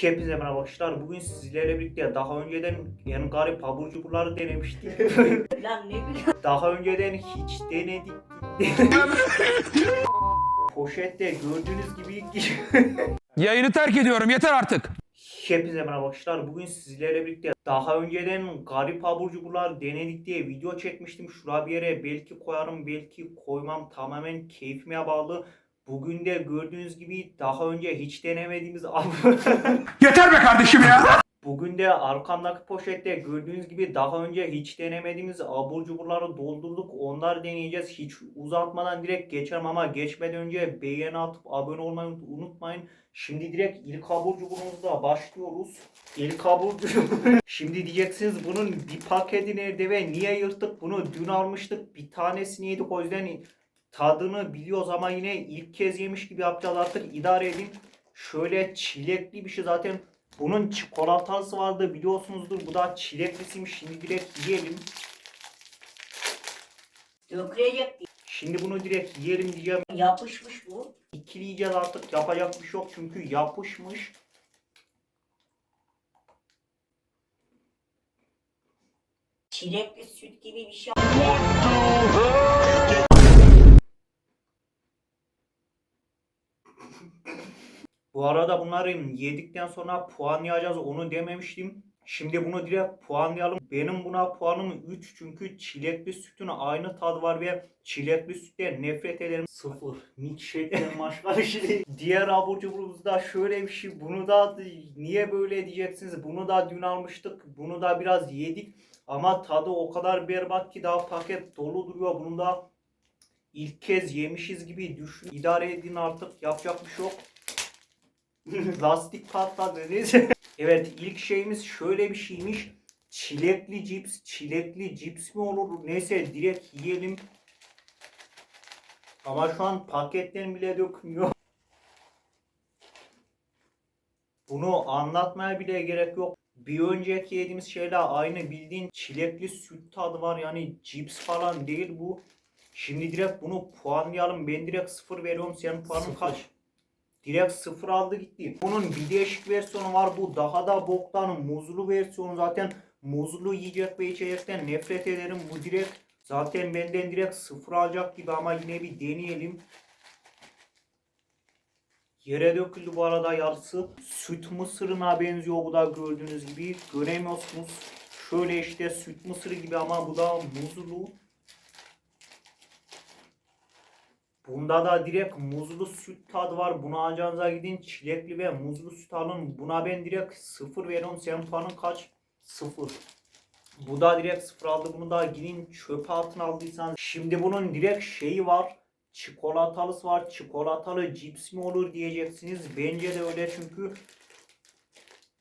Hepinize merhaba arkadaşlar. Bugün sizlerle birlikte daha önceden en garip abur cuburları denemiştik. Lan ne bileyim. daha önceden hiç denedik. Poşette gördüğünüz gibi Yayını terk ediyorum yeter artık. Hepinize merhaba arkadaşlar. Bugün sizlerle birlikte daha önceden garip abur cuburlar denedik diye video çekmiştim. Şuraya bir yere belki koyarım belki koymam tamamen keyfime bağlı. Bugün de gördüğünüz gibi daha önce hiç denemediğimiz Yeter be kardeşim ya. Bugün de arkamdaki poşette gördüğünüz gibi daha önce hiç denemediğimiz abur cuburları doldurduk. Onları deneyeceğiz. Hiç uzatmadan direkt geçelim ama geçmeden önce beğeni atıp abone olmayı unutmayın. Şimdi direkt ilk abur cuburumuzla başlıyoruz. İlk abur cubur. Şimdi diyeceksiniz bunun bir paketi nerede ve niye yırttık? Bunu dün almıştık. Bir tanesini yedik o yüzden tadını biliyoruz ama yine ilk kez yemiş gibi yapacağız artık idare edin. Şöyle çilekli bir şey zaten bunun çikolatalısı vardı biliyorsunuzdur. Bu da çileklisiymiş. Şimdi direkt yiyelim. Dökülecek. Şimdi bunu direkt yiyelim diyeceğim. Yapışmış bu. İkili yiyeceğiz artık. Yapacak bir şey yok çünkü yapışmış. Çilekli süt gibi bir şey. Bu arada bunları yedikten sonra puanlayacağız. Onu dememiştim. Şimdi bunu direkt puanlayalım. Benim buna puanım 3 çünkü çilekli sütün aynı tadı var ve çilekli sütten nefret ederim. Sıfır. Milkshake'den başka bir şey değil. Diğer abur cuburumuzda şöyle bir şey. Bunu da niye böyle diyeceksiniz. Bunu da dün almıştık. Bunu da biraz yedik. Ama tadı o kadar berbat ki daha paket dolu duruyor. Bunu da ilk kez yemişiz gibi düşün. İdare edin artık. Yapacak bir şey yok. Lastik patladı neyse. evet ilk şeyimiz şöyle bir şeymiş. Çilekli cips. Çilekli cips mi olur? Neyse direkt yiyelim. Ama şu an paketten bile dökmüyor. Bunu anlatmaya bile gerek yok. Bir önceki yediğimiz şeyle aynı bildiğin çilekli süt tadı var. Yani cips falan değil bu. Şimdi direkt bunu puanlayalım. Ben direkt sıfır veriyorum. Senin puanın kaç? Direkt sıfır aldı gitti. Bunun bir değişik versiyonu var. Bu daha da boktan muzlu versiyonu. Zaten muzlu yiyecek ve içecekten nefret ederim. Bu direkt zaten benden direkt sıfır alacak gibi ama yine bir deneyelim. Yere döküldü bu arada yarısı. Süt mısırına benziyor bu da gördüğünüz gibi. Göremiyorsunuz. Şöyle işte süt mısırı gibi ama bu da muzlu. Bunda da direkt muzlu süt tadı var. Bunu alacağınıza gidin çilekli ve muzlu süt alın. Buna ben direkt sıfır veriyorum. Senin puanın kaç? Sıfır. Bu da direkt sıfır aldı. Bunu da gidin çöpe atın aldıysanız. Şimdi bunun direkt şeyi var. Çikolatalısı var. Çikolatalı cips mi olur diyeceksiniz. Bence de öyle çünkü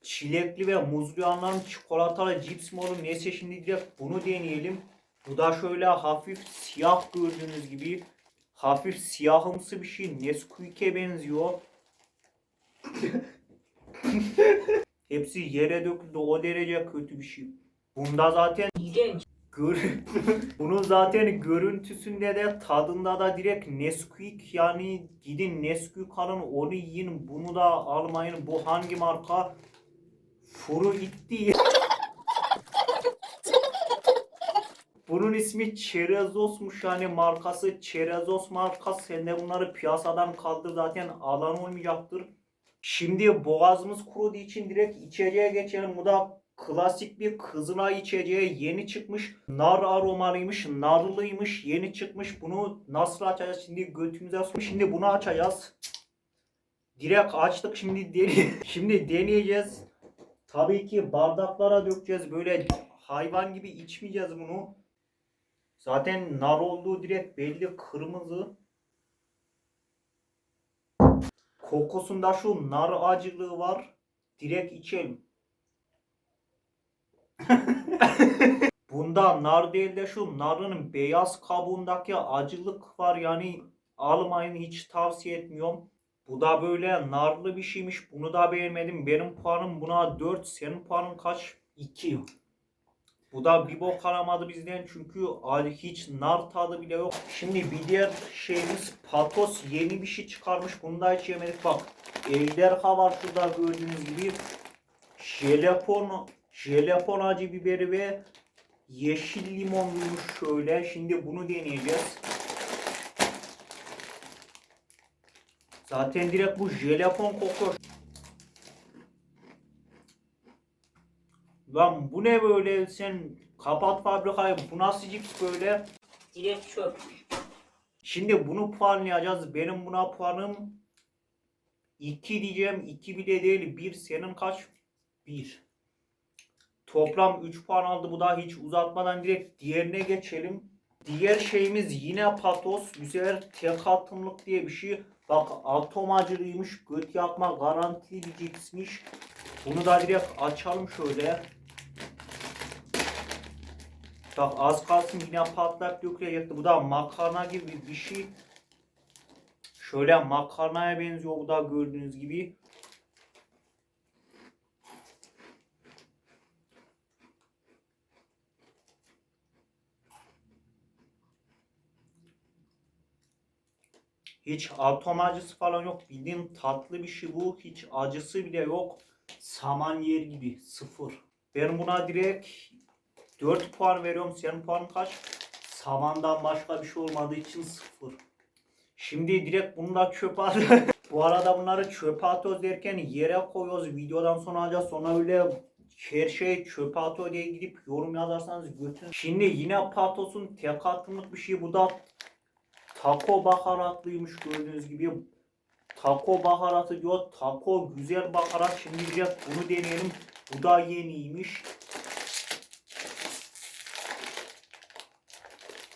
çilekli ve muzlu anlarım çikolatalı cips mi olur? Neyse şimdi direkt bunu deneyelim. Bu da şöyle hafif siyah gördüğünüz gibi hafif siyahımsı bir şey. Nesquik'e benziyor. Hepsi yere döküldü. O derece kötü bir şey. Bunda zaten İğrenç. gör bunun zaten görüntüsünde de tadında da direkt Nesquik yani gidin Nesquik alın onu yiyin bunu da almayın. Bu hangi marka? Furu itti. Bunun ismi Çerezos'muş yani markası Çerezos markası. Sen de bunları piyasadan kaldır zaten alan olmayacaktır. Şimdi boğazımız kuruduğu için direkt içeceğe geçelim. Bu da klasik bir Kızılay içeceği yeni çıkmış. Nar aromalıymış, narlıymış, yeni çıkmış. Bunu nasıl açacağız? Şimdi götümüze sok. Şimdi bunu açacağız. Direkt açtık şimdi dene şimdi deneyeceğiz. Tabii ki bardaklara dökeceğiz. Böyle hayvan gibi içmeyeceğiz bunu. Zaten nar olduğu direkt belli kırmızı. Kokusunda şu nar acılığı var. Direkt içelim. Bunda nar değil de şu narın beyaz kabuğundaki acılık var. Yani almayın hiç tavsiye etmiyorum. Bu da böyle narlı bir şeymiş. Bunu da beğenmedim. Benim puanım buna 4. Senin puanın kaç? 2. Bu da bir bok alamadı bizden çünkü hiç nar tadı bile yok. Şimdi bir diğer şeyimiz Patos yeni bir şey çıkarmış. Bunu da hiç yemedik bak. Ejderha var şurada gördüğünüz gibi. Jelepon, jelepon acı biberi ve yeşil limonluymuş şöyle. Şimdi bunu deneyeceğiz. Zaten direkt bu jelepon kokuyor. Lan bu ne böyle sen kapat fabrikayı bu nasıl cips böyle? Direkt çöp. Şimdi bunu puanlayacağız. Benim buna puanım 2 diyeceğim. 2 bile değil. 1 senin kaç? 1. Toplam 3 puan aldı. Bu da hiç uzatmadan direkt diğerine geçelim. Diğer şeyimiz yine patos. Bu sefer tek atımlık diye bir şey. Bak atom acılıymış. Göt yakma garantili bir cipsmiş. Bunu da direkt açalım şöyle. Bak az kalsın yine patlak dökülecekti. Bu da makarna gibi bir şey. Şöyle makarnaya benziyor bu da gördüğünüz gibi. Hiç atom acısı falan yok. Bildiğin tatlı bir şey bu. Hiç acısı bile yok. Saman yer gibi. Sıfır. Ben buna direkt 4 puan veriyorum. Senin puanın kaç? Samandan başka bir şey olmadığı için 0. Şimdi direkt bunu da çöpe at. Bu arada bunları çöpe atıyoruz derken yere koyuyoruz. Videodan sonra alacağız. Sonra öyle her şey çöpe atıyor diye gidip yorum yazarsanız götürün. Şimdi yine Patos'un tek atımlık bir şey. Bu da taco baharatlıymış gördüğünüz gibi. Taco baharatı diyor. Taco güzel baharat. Şimdi direkt bunu deneyelim. Bu da yeniymiş.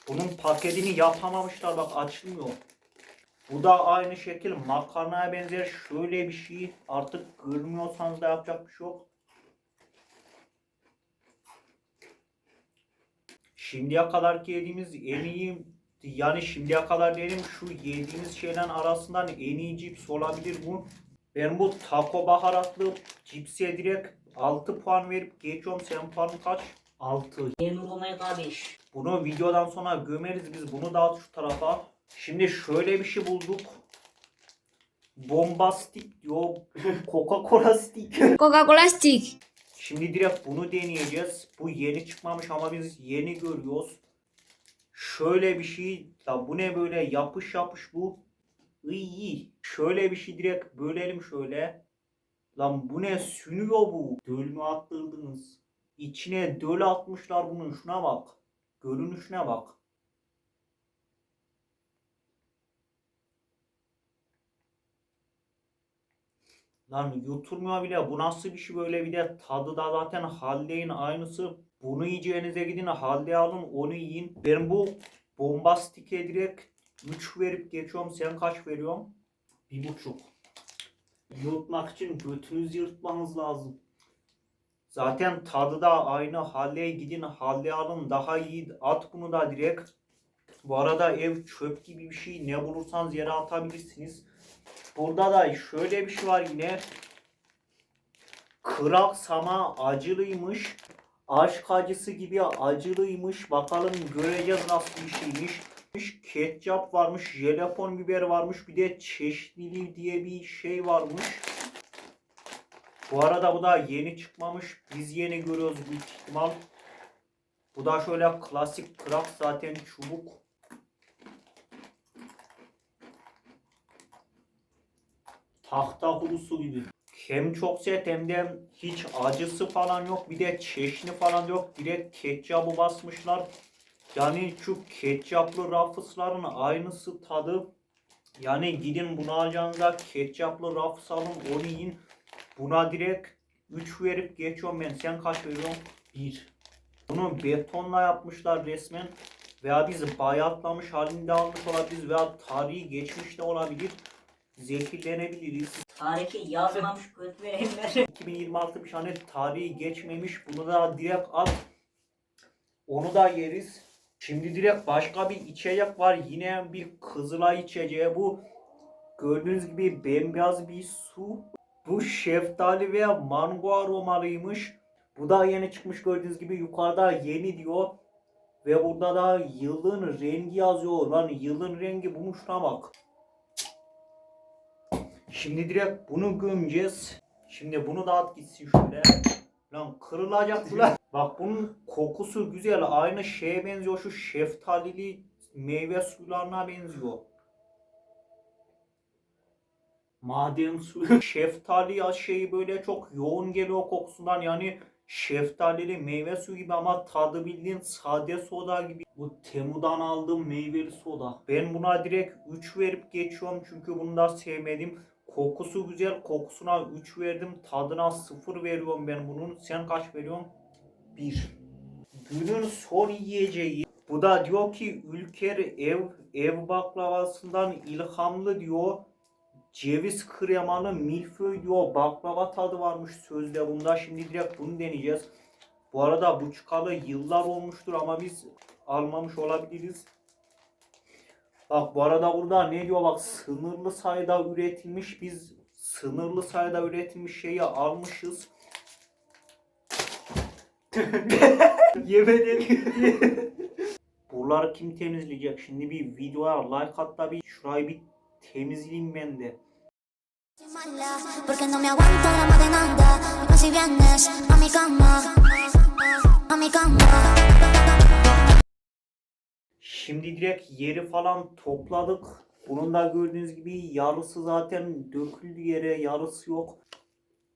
Bunun paketini yapamamışlar bak açılmıyor. Bu da aynı şekil makarnaya benzer şöyle bir şey. Artık görmüyorsanız da yapacak bir şey yok. Şimdiye kadar yediğimiz en iyi yani şimdiye kadar diyelim şu yediğimiz şeylerin arasından en iyi cips olabilir bu. Ben bu taco baharatlı cipse direkt 6 puan verip geçiyorum. Senin puanın kaç? 6. Demir Omega 5. Bunu videodan sonra gömeriz biz. Bunu dağıt şu tarafa. Şimdi şöyle bir şey bulduk. Bombastik diyor. Coca-Cola stick. Coca-Cola Stick. Şimdi direkt bunu deneyeceğiz. Bu yeni çıkmamış ama biz yeni görüyoruz. Şöyle bir şey. Ya bu ne böyle yapış yapış bu. İyi. Şöyle bir şey direkt bölelim şöyle. Lan bu ne sünüyor bu. Döl mü attırdınız? İçine döl atmışlar bunun. Şuna bak. Görünüşüne bak. Lan yuturmuyor bile. Bu nasıl bir şey böyle bir de tadı da zaten haldeyin aynısı. Bunu yiyeceğinize gidin halde alın onu yiyin. Ben bu bombastike direkt 3 verip geçiyorum. Sen kaç veriyorsun? Bir buçuk. Yutmak için götünüzü yırtmanız lazım. Zaten tadı da aynı. Halleye gidin halle alın daha iyi. At bunu da direkt. Bu arada ev çöp gibi bir şey. Ne bulursanız yere atabilirsiniz. Burada da şöyle bir şey var yine. Kırak sama acılıymış. Aşk acısı gibi acılıymış. Bakalım göreceğiz nasıl bir şeymiş. Ketçap varmış, jelapon biber varmış, bir de çeşnili diye bir şey varmış. Bu arada bu da yeni çıkmamış. Biz yeni görüyoruz büyük ihtimal. Bu da şöyle klasik krak zaten çubuk. Tahta kurusu gibi. Hem çok sert hem de hiç acısı falan yok. Bir de çeşni falan yok. Direkt ketçabı basmışlar. Yani şu ketçaplı rafısların aynısı tadı. Yani gidin bunu alacağınızda ketçaplı rafıs alın onu yiyin. Buna direkt 3 verip geçiyorum ben. Sen kaç veriyorsun? 1. Bunu betonla yapmışlar resmen. Veya biz bayatlamış halinde almış olabiliriz. Veya tarihi geçmiş de olabilir. Zehirlenebiliriz. Tarihi yazmamış göt verenler. 2026 bir tane tarihi geçmemiş. Bunu da direkt at. Onu da yeriz. Şimdi direkt başka bir içecek var. Yine bir Kızılay içeceği bu. Gördüğünüz gibi bembeyaz bir su. Bu şeftali ve mango aromalıymış. Bu da yeni çıkmış gördüğünüz gibi yukarıda yeni diyor. Ve burada da yılın rengi yazıyor. Lan yılın rengi bulmuş şuna bak. Şimdi direkt bunu gömeceğiz. Şimdi bunu da at gitsin şöyle. Lan kırılacak bu lan. Bak bunun kokusu güzel. Aynı şeye benziyor. Şu şeftalili meyve sularına benziyor. Maden suyu. Şeftali ya şeyi böyle çok yoğun geliyor kokusundan. Yani şeftalili meyve suyu gibi ama tadı bildiğin sade soda gibi. Bu Temu'dan aldığım meyveli soda. Ben buna direkt 3 verip geçiyorum çünkü bunu da sevmedim. Kokusu güzel. Kokusuna 3 verdim. Tadına 0 veriyorum ben bunun. Sen kaç veriyorsun? 1. Günün son yiyeceği. Bu da diyor ki Ülker ev ev baklavasından ilhamlı diyor. Ceviz kremalı milföy diyor. Baklava tadı varmış sözde bunda. Şimdi direkt bunu deneyeceğiz. Bu arada bu çıkalı yıllar olmuştur ama biz almamış olabiliriz. Bak bu arada burada ne diyor bak sınırlı sayıda üretilmiş biz sınırlı sayıda üretilmiş şeyi almışız. Yemeden gitti. Buraları kim temizleyecek? Şimdi bir videoya like at da bir şurayı bir temizleyeyim ben de. mala, porque no me aguanto drama de nada. Y más si vienes a mi cama, a mi cama. Şimdi direkt yeri falan topladık. Bunun da gördüğünüz gibi yarısı zaten döküldü yere, yarısı yok.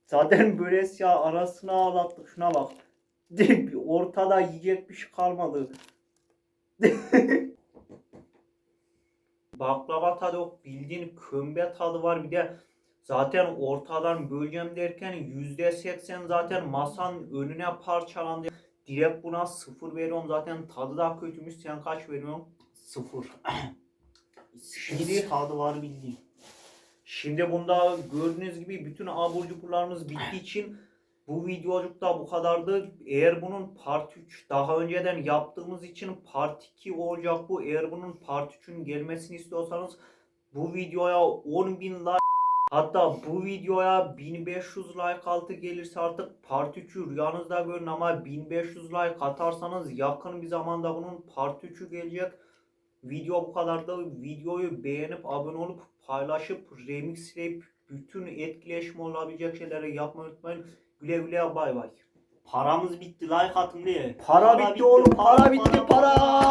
Zaten böyle ya arasına ağlattık. Şuna bak. Ortada yiyecek bir şey kalmadı. Baklava tadı yok. Bildiğin kömbe tadı var. Bir de zaten ortadan böleceğim derken %80 zaten masanın önüne parçalandı. Direkt buna sıfır veriyorum. Zaten tadı da kötümüş. Sen kaç veriyorsun? Sıfır. Şimdi tadı var bildiğin. Şimdi bunda gördüğünüz gibi bütün abur cuburlarımız bittiği için bu videocuk da bu kadardı. Eğer bunun part 3 daha önceden yaptığımız için part 2 olacak bu. Eğer bunun part 3'ün gelmesini istiyorsanız bu videoya 10.000 like Hatta bu videoya 1500 like altı gelirse artık part 3'ü rüyanızda görün ama 1500 like atarsanız yakın bir zamanda bunun part 3'ü gelecek. Video bu kadardı. Videoyu beğenip abone olup paylaşıp remixleyip bütün etkileşim olabilecek şeyleri yapmayı unutmayın. Güle güle bay bay. Paramız bitti like atın diye. Para bitti oğlum para bitti para.